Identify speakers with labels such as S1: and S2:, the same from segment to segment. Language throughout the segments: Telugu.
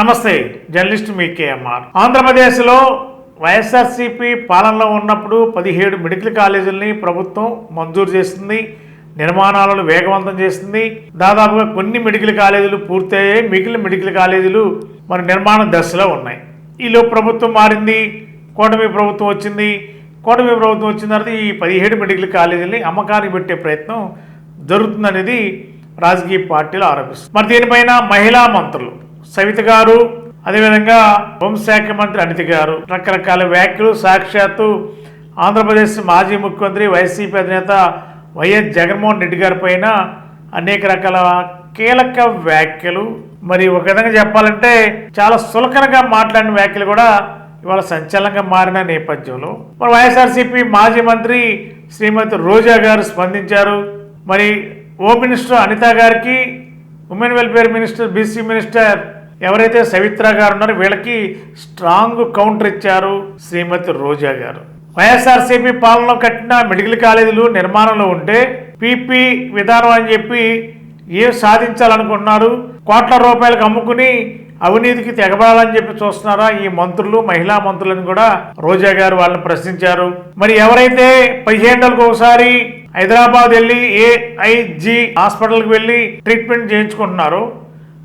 S1: నమస్తే జర్నలిస్ట్ మీ కేఎంఆర్. ఆంధ్రప్రదేశ్లో వైఎస్ఆర్సీపీ పాలనలో ఉన్నప్పుడు పదిహేడు మెడికల్ కాలేజీలని ప్రభుత్వం మంజూరు చేస్తుంది నిర్మాణాలను వేగవంతం చేస్తుంది దాదాపుగా కొన్ని మెడికల్ కాలేజీలు పూర్తయ్యాయి. మిగిలిన మెడికల్ కాలేజీలు మరి నిర్మాణ దశలో ఉన్నాయి. ఈలో ప్రభుత్వం మారింది కూటమి ప్రభుత్వం వచ్చింది. కూటమి ప్రభుత్వం వచ్చిన తర్వాత ఈ పదిహేడు మెడికల్ కాలేజీలని అమ్మకానికి పెట్టే ప్రయత్నం జరుగుతుందనేది రాజకీయ పార్టీలు ఆరోపిస్తుంది మరి దీనిపైన మహిళా మంత్రులు సవిత గారు అదేవిధంగా హోంశాఖ మంత్రి అనిత గారు. రకరకాల వ్యాఖ్యలు సాక్షాత్తు ఆంధ్రప్రదేశ్ మాజీ ముఖ్యమంత్రి వైసీపీ అధినేత వైఎస్ జగన్మోహన్ రెడ్డి గారి పైన అనేక రకాల కీలక వ్యాఖ్యలు. మరి ఒక విధంగా చెప్పాలంటే చాలా సులకనగా మాట్లాడిన వ్యాఖ్యలు కూడా ఇవాళ సంచలనంగా మారిన నేపథ్యంలో. మరి వైఎస్ఆర్సీపీ మాజీ మంత్రి శ్రీమతి రోజా గారు స్పందించారు. మరి హోమ్ మినిస్టర్ అనిత గారికి women welfare minister BC minister ఎవరైతే సవిత్ర గారు ఉన్నారో వీళ్ళకి స్ట్రాంగ్ కౌంటర్ ఇచ్చారు శ్రీమతి రోజా గారు. వైఎస్ఆర్సీపీ పాలనలో కట్టిన మెడికల్ కాలేజీలు నిర్మాణంలో ఉంటే పీపీ విధానం అని చెప్పి ఏం సాధించాలనుకుంటున్నారు? కోట్ల రూపాయలకు అమ్ముకుని అవినీతికి తెగబడాలని చెప్పి చూస్తున్నారా ఈ మంత్రులు మహిళా మంత్రులను కూడా రోజా గారు వాళ్ళని ప్రశ్నించారు. మరి ఎవరైతే పదిహేండలకు ఒకసారి హైదరాబాద్ వెళ్ళి ఏఐజి హాస్పిటల్కి వెళ్ళి ట్రీట్మెంట్ చేయించుకుంటున్నారో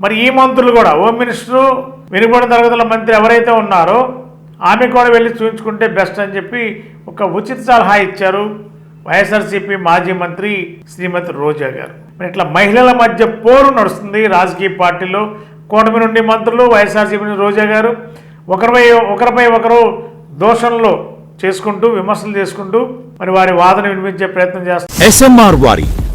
S1: మరి ఈ మంత్రులు కూడా హోమ్ మినిస్టరు వెనుకబడిన తరగతుల మంత్రి ఎవరైతే ఉన్నారో ఆమె కూడా వెళ్ళి చూపించుకుంటే బెస్ట్ అని చెప్పి ఒక ఉచిత సలహా ఇచ్చారు వైఎస్ఆర్సీపీ మాజీ మంత్రి శ్రీమతి రోజా గారు. మరి ఇట్లా మహిళల మధ్య పోరు నడుస్తుంది రాజకీయ పార్టీలో. కూటమి నుండి మంత్రులు వైఎస్ఆర్సీపీ నుండి రోజా గారు ఒకరిపై ఒకరిపై ఒకరు దోషంలో చేసుకుంటూ విమర్శలు చేసుకుంటూ మరి వారి వాదన వినిపించే ప్రయత్నం చేస్తారు
S2: ఎస్ఎంఆర్ వారి